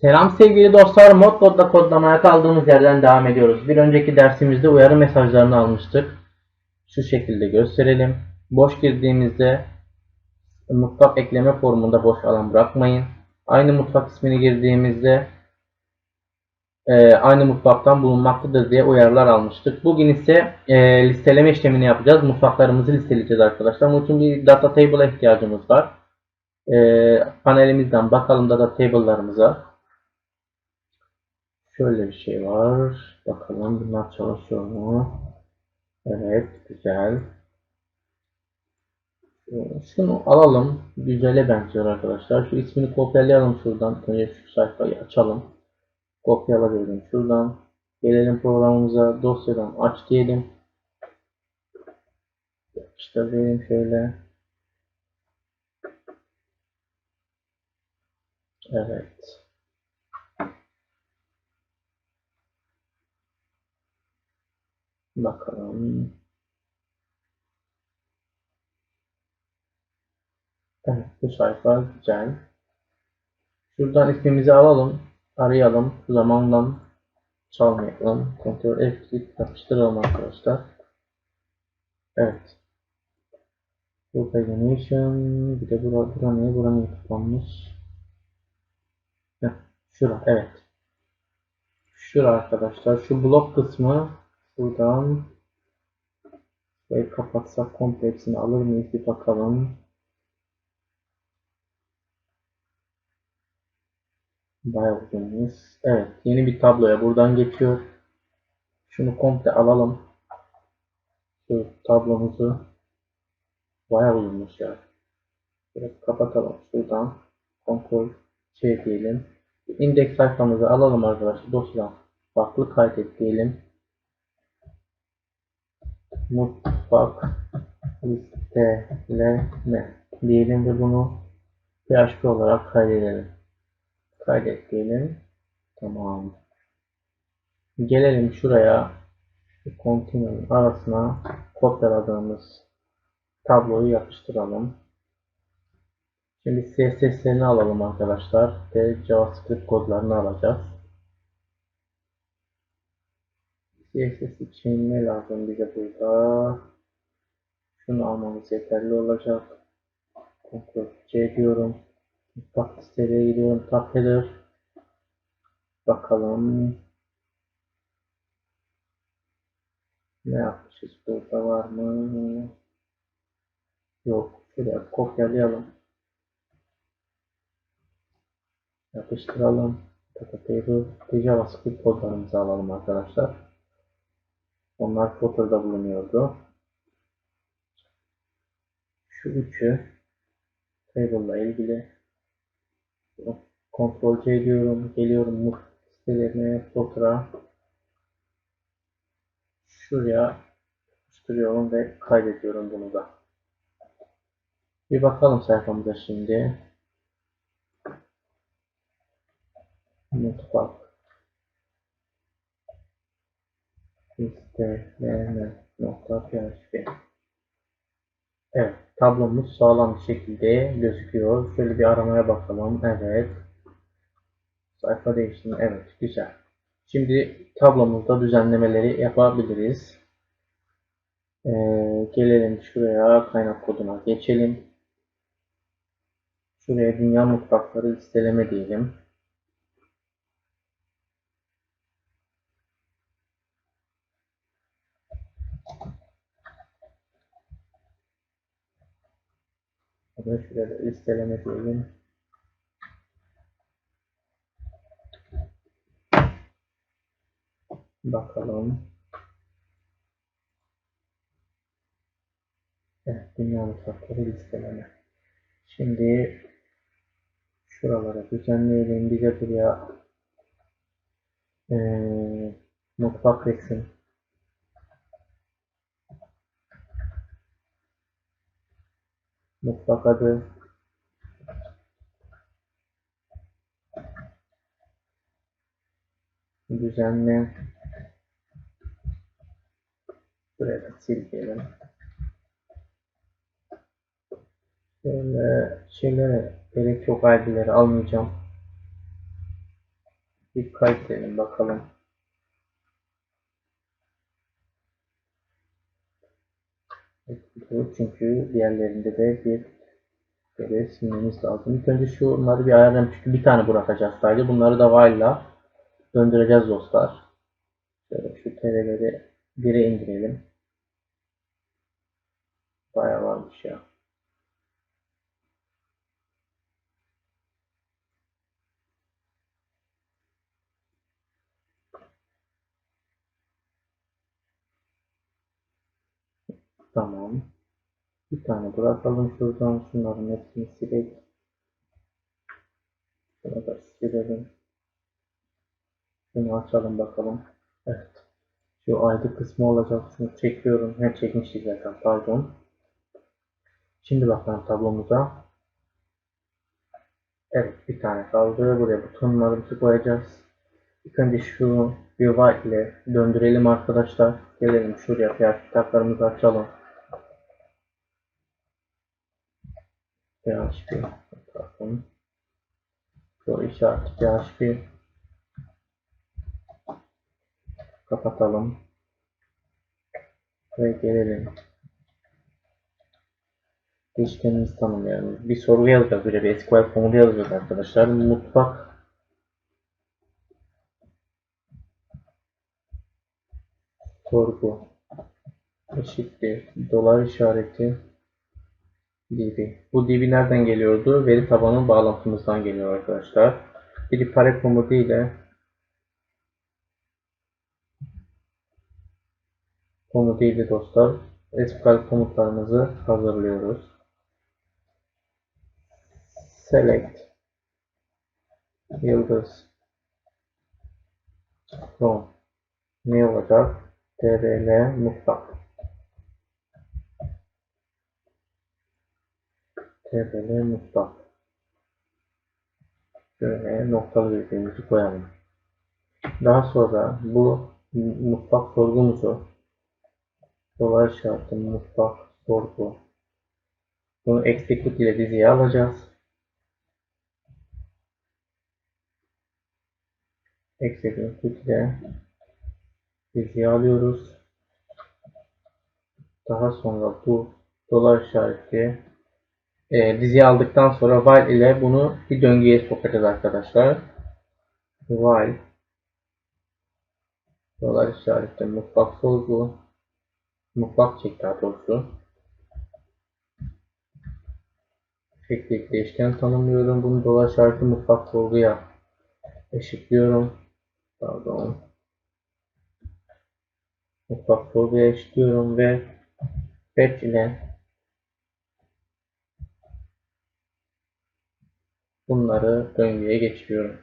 Selam sevgili dostlar. Modcloud'da kodlamaya kaldığımız yerden devam ediyoruz. Bir önceki dersimizde uyarı mesajlarını almıştık. Şu şekilde gösterelim. Boş girdiğimizde mutfak ekleme formunda boş alan bırakmayın. Aynı mutfak ismini girdiğimizde e, aynı mutfaktan bulunmaktadır diye uyarılar almıştık. Bugün ise e, listeleme işlemini yapacağız. Mutfaklarımızı listeleyeceğiz arkadaşlar. Bunun için bir data table'a ihtiyacımız var. E, panelimizden bakalım data table'larımıza. Şöyle bir şey var. Bakalım bunlar çalışıyor mu? Evet, güzel. Ee, Şunu alalım. Güzele benziyor arkadaşlar. Şu ismini kopyalayalım şuradan. Önce şu sayfayı açalım. Kopyala diyelim şuradan. Gelelim programımıza. Dosyadan aç diyelim. Yapıştır diyelim şöyle. Evet. Bakalım. Evet, bu sayfa güzel. Şuradan ismimizi alalım, arayalım. Zamandan çalmayalım. Ctrl F yapıştıralım arkadaşlar. Evet. Burada animation, bir de bura, bura ne? Bura tıklanmış? Heh, şura, evet. Şura arkadaşlar. Şu blok kısmı buradan ve kapatsak kompleksini alır mıyız bir bakalım. Bayağı uzunmuş. Evet, yeni bir tabloya buradan geçiyor. Şunu komple alalım. Şu tablomuzu bayağı uzunmuş ya. Biraz kapatalım şuradan. Kontrol C diyelim. İndeks sayfamızı alalım arkadaşlar. Dosyadan farklı kaydet diyelim. Mutfak listeleme diyelim ve bunu PHP olarak kaydedelim. Kaydet diyelim. Tamam. Gelelim şuraya. Şu continue'nin arasına kopyaladığımız tabloyu yapıştıralım. Şimdi CSS'lerini alalım arkadaşlar ve JavaScript kodlarını alacağız. CSS için ne lazım bize burada? Şunu almamız yeterli olacak. Ctrl C diyorum. Mutfak listeye gidiyorum. Tab header. Bakalım. Ne yapmışız? Burada var mı? Yok. Şuraya kopyalayalım. Yapıştıralım. Data table. JavaScript kodlarımızı alalım arkadaşlar. Onlar Flutter'da bulunuyordu. Şu üçü table ile ilgili Ctrl C diyorum. Geliyorum mut sitelerine Flutter'a şuraya yapıştırıyorum ve kaydediyorum bunu da. Bir bakalım sayfamıza şimdi. Mutfak listeleme.php Evet, tablomuz sağlam bir şekilde gözüküyor. Şöyle bir aramaya bakalım. Evet. Sayfa değiştirme. Evet, güzel. Şimdi tablomuzda düzenlemeleri yapabiliriz. Ee, gelelim şuraya kaynak koduna geçelim. Şuraya dünya mutfakları listeleme diyelim. Bunu şuraya listeleme diyelim. Bakalım. Evet, dünya mutfakları listeleme. Şimdi şuralara düzenleyelim. Bize buraya eee mutfak resim mutfak adı düzenle buraya da sil diyelim. Şöyle şeylere gerek yok ID'leri almayacağım. Bir kaydedelim bakalım. Çünkü diğerlerinde de bir böyle silmemiz lazım. İlk önce şunları bir ayarlayalım çünkü bir tane bırakacağız sadece. Bunları da while'la döndüreceğiz dostlar. Şöyle şu TL'leri 1'e indirelim. Bayağı varmış ya. Tamam. Bir tane bırakalım şuradan. Şunların hepsini silelim. Şunu da silelim. Şunu açalım bakalım. Evet. Şu ayrı kısmı olacak. Şunu çekiyorum. Hem çekmiştik zaten pardon. Şimdi bakalım tablomuza. Evet bir tane kaldı. Buraya butonlarımızı koyacağız. İlk önce şu bir white ile döndürelim arkadaşlar. Gelelim şuraya kitaplarımızı açalım. PHP bakın. Soru işareti PHP kapatalım ve gelelim değişkenimizi tanımlayalım. Bir soru yazacağız. Böyle bir SQL komutu yazacağız arkadaşlar. Mutfak sorgu eşittir dolar işareti db. Bu db nereden geliyordu? Veri tabanı bağlantımızdan geliyor arkadaşlar. Bir pare komutu ile komutu ile dostlar SQL komutlarımızı hazırlıyoruz. Select yıldız from ne olacak? trl mutfak trl mutfak şöyle noktalı virgülümüzü koyalım. Daha sonra bu mutfak sorgumuzu dolar işareti mutfak sorgu bunu execute ile diziye alacağız. Execute ile diziye alıyoruz. Daha sonra bu dolar işareti e, diziye aldıktan sonra while ile bunu bir döngüye sokacağız arkadaşlar. While dolar işareti mutfak sorgu mutfak çek daha doğrusu. Teknik değişken tanımlıyorum. Bunu dolar işareti mutfak sorguya eşitliyorum. Pardon. Mutfak sorguya eşitliyorum ve fetch ile bunları döngüye geçiriyorum.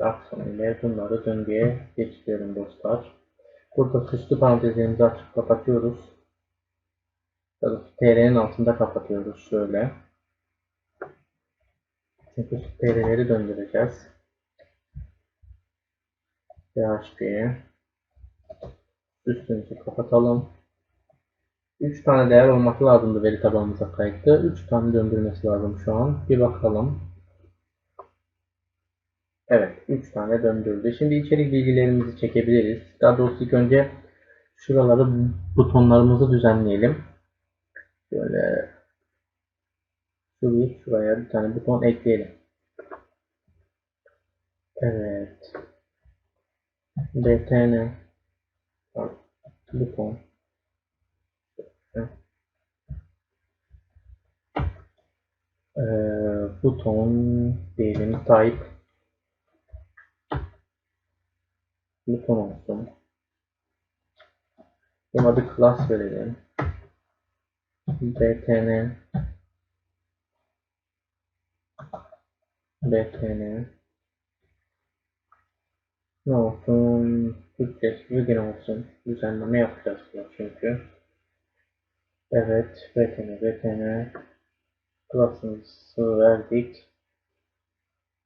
Akson ile bunları döngüye geçiriyorum dostlar. Burada süslü parantezlerimizi açıp kapatıyoruz. TR'nin altında kapatıyoruz şöyle. Çünkü TR'leri döndüreceğiz. PHP'ye üstümüzü kapatalım. 3 tane değer olması lazımdı veri tabanımıza kayıtlı. 3 tane döndürmesi lazım şu an. Bir bakalım. Evet, 3 tane döndürdü. Şimdi içerik bilgilerimizi çekebiliriz. Daha doğrusu ilk önce şuraları butonlarımızı düzenleyelim. Şöyle şuraya, şuraya bir tane buton ekleyelim. Evet. btn buton ee, buton diyelim type buton olsun. Buna adı class verelim. btn btn ne olsun? Türkçe bugün olsun. Düzenleme yapacağız çünkü Evet, betene betene klasımızı verdik.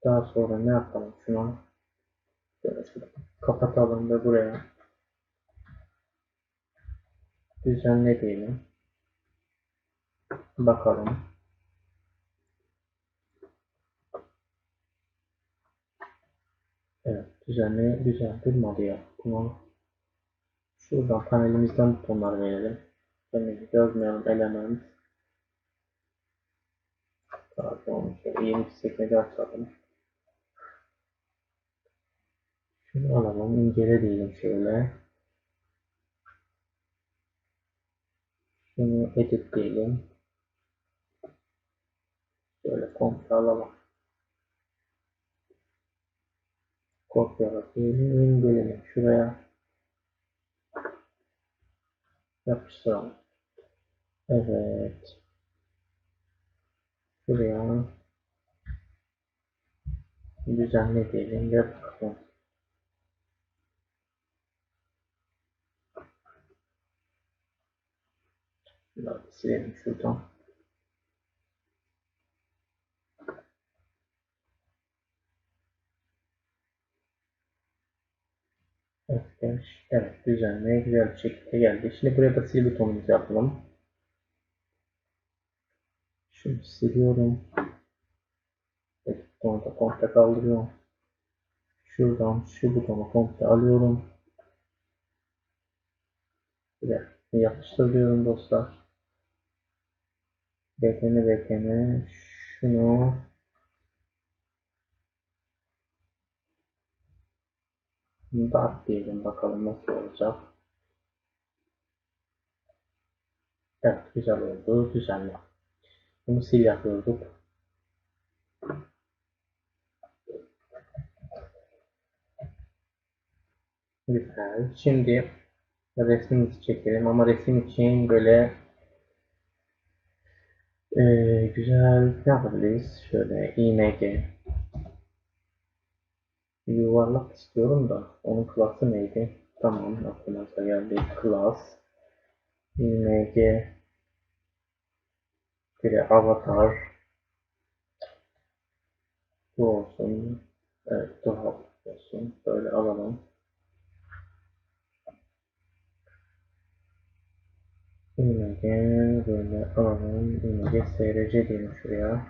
Daha sonra ne yapalım şuna? Kapatalım da buraya. Düzenle diyelim. Bakalım. Evet, düzenli güzel durmadı ya. Tamam. Şuradan panelimizden butonlar verelim. Demek yazmayalım element. Pardon, şöyle yeni bir sekmede açalım. Şunu alalım, incele diyelim şöyle. Şunu edit diyelim. Şöyle komple alalım. Kopyala diyelim, inceleyelim. Şuraya yapıştıralım. Evet. Buraya düzenle diyelim ve bakalım. Bunları silelim şuradan. Evet. Evet, düzenle güzel bir şekilde geldi. Şimdi buraya da sil butonumuzu yapalım. Şunu siliyorum. Evet, butonu da komple kaldırıyorum. Şuradan şu butonu komple alıyorum. Bir de yapıştır diyorum dostlar. Beklene beklene şunu Dart diyelim bakalım nasıl olacak. Evet güzel oldu. Düzenli. Bunu sil yapıyorduk. Güzel. Şimdi resmimizi çekelim ama resim için böyle eee, güzel ne yapabiliriz? Şöyle img yuvarlak istiyorum da onun klası neydi? Tamam aklımıza geldi. Class img bir avatar bu olsun. Evet tuhaf olsun. Böyle alalım. img böyle alalım. img src diyelim şuraya.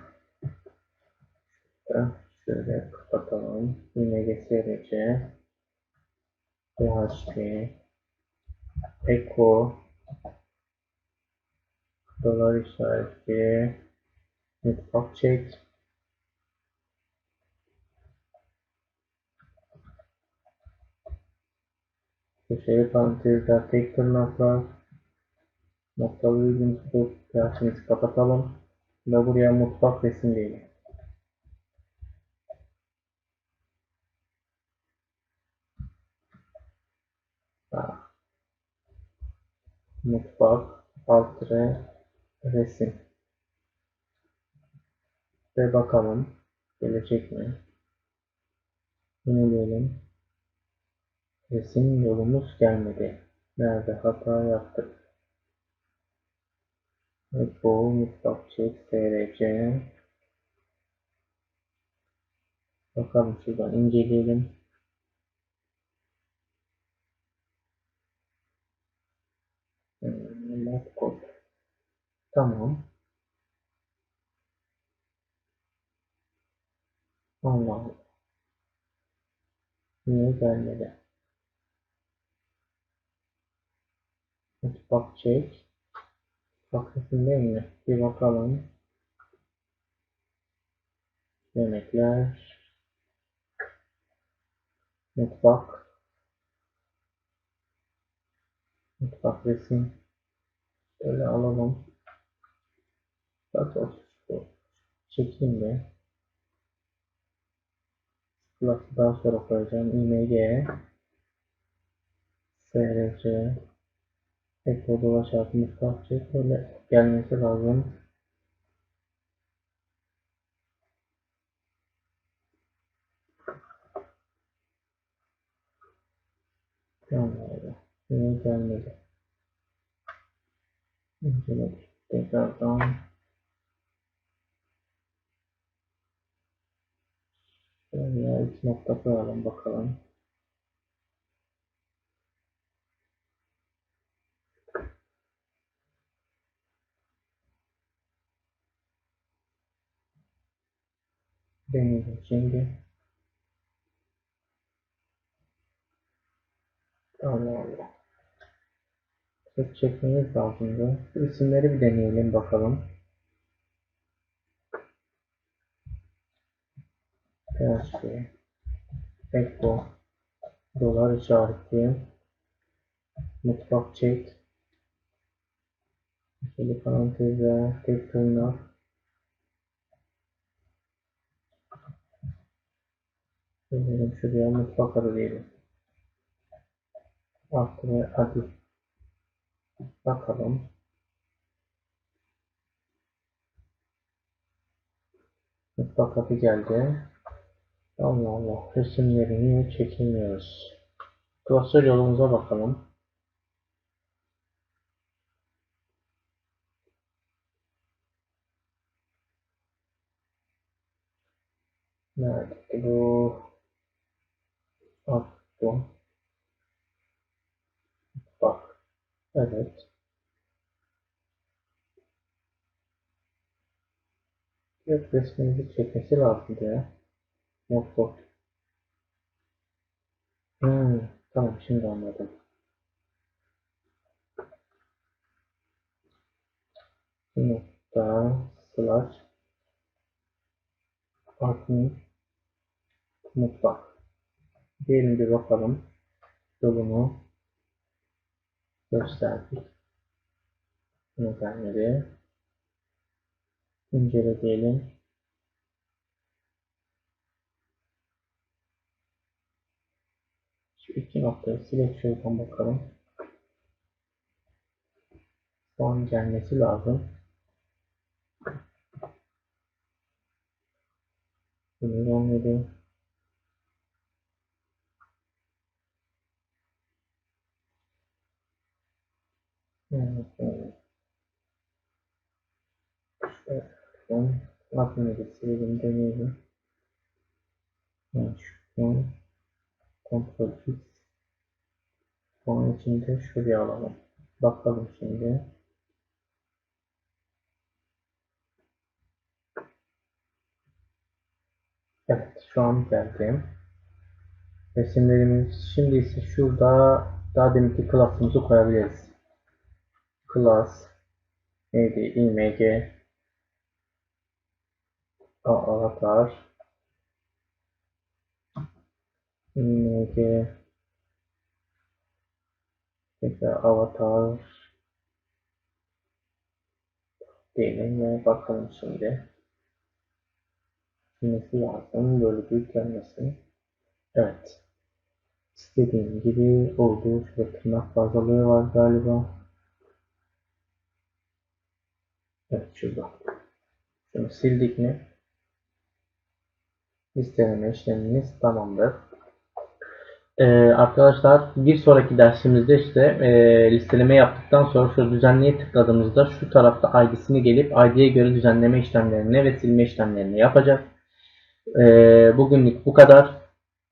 Da şöyle kapatalım. img src php echo dolar işareti. Mutfak çek. Köşeli parantezler tek tırnaklar noktalı uygun tutup dersimizi kapatalım. Ve buraya mutfak resim diyelim. Mutfak alt resim ve bakalım gelecek mi? Yine diyelim resim yolumuz gelmedi. Nerede hata yaptık? Bu mutfak çek bakalım şuradan inceleyelim. Hmm, mod kod. Tamam. Allah Allah. Niye gelmedi? Mutfak çek. Bakıyorsun değil mi? Bir bakalım. Yemekler. Mutfak. Mutfak resim. Şöyle alalım. Olsun. Çekeyim de. Plus daha sonra koyacağım. img src Ekle dolaş artı mutfak çek. Böyle gelmesi lazım. Gelmedi. Yine gelmedi. İnceledik. Tekrardan Şöyle üç nokta koyalım bakalım. Deneyelim şimdi. Tamam. Seçeceğimiz lazımdı. Bu isimleri bir deneyelim bakalım. PHP Echo Dolar işareti Mutfak chat Şöyle parantezler Tek tırnak Şöyle şuraya mutfak adı diyelim. Artı adı. Bakalım. Mutfak adı geldi. Allah Allah. Resimlerini çekemiyoruz. Klasör yolumuza bakalım. Nerede bu? Bu. Bak. Evet. Yok resmimizi çekmesi lazımdı ya. Yok. Hmm, tamam şimdi anladım. Nokta slash admin mutfak. Diyelim bir bakalım. Yolumu gösterdik. Nedenleri incele diyelim. Şu iki noktayı silip şuradan bakalım. Şu an gelmesi lazım. Bunu evet. Şuradan da silelim deneyelim. Evet, şuradan kontrol X. Onun için de şuraya alalım. Bakalım şimdi. Evet, şu an geldim. Resimlerimiz şimdi ise şurada daha deminki class'ımızı koyabiliriz. Class neydi? img avatar img tekrar avatar ve bakalım şimdi. Silmesi lazım. Böyle büyük gelmesin. Evet. İstediğim gibi oldu. Şurada tırnak fazlalığı var galiba. Evet şurada. Şunu sildik mi? Listeleme işlemimiz tamamdır. Ee, arkadaşlar bir sonraki dersimizde işte e, listeleme yaptıktan sonra şu düzenleye tıkladığımızda şu tarafta ID'sini gelip ID'ye göre düzenleme işlemlerini ve silme işlemlerini yapacak. Ee, bugünlük bu kadar.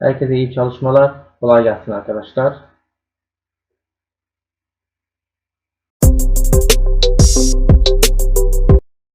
Herkese iyi çalışmalar. Kolay gelsin arkadaşlar.